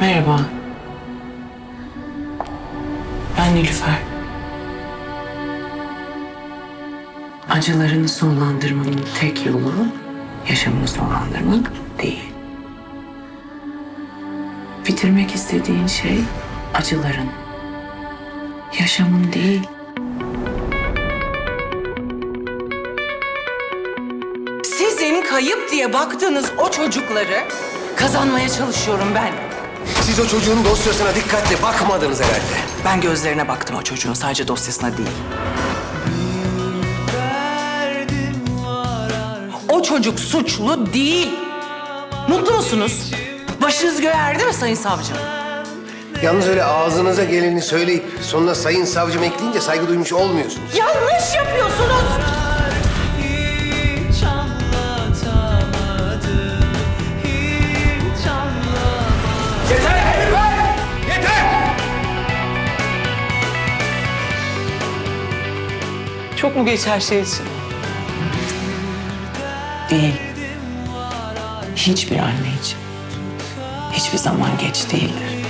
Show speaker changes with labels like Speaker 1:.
Speaker 1: Merhaba. Ben Nilüfer. Acılarını sonlandırmanın tek yolu yaşamını sonlandırmak değil. Bitirmek istediğin şey acıların. Yaşamın değil.
Speaker 2: Sizin kayıp diye baktığınız o çocukları kazanmaya çalışıyorum ben.
Speaker 3: Siz o çocuğun dosyasına dikkatle bakmadınız herhalde.
Speaker 2: Ben gözlerine baktım o çocuğun sadece dosyasına değil. O çocuk suçlu değil. Mutlu musunuz? Başınız göğe erdi mi Sayın Savcım?
Speaker 3: Yalnız öyle ağzınıza geleni söyleyip sonuna sayın savcım ekleyince saygı duymuş olmuyorsunuz.
Speaker 2: Yanlış yapıyorsunuz. Çok mu geç her şey için?
Speaker 1: Değil. Hiçbir anne için. Hiçbir zaman geç değildir.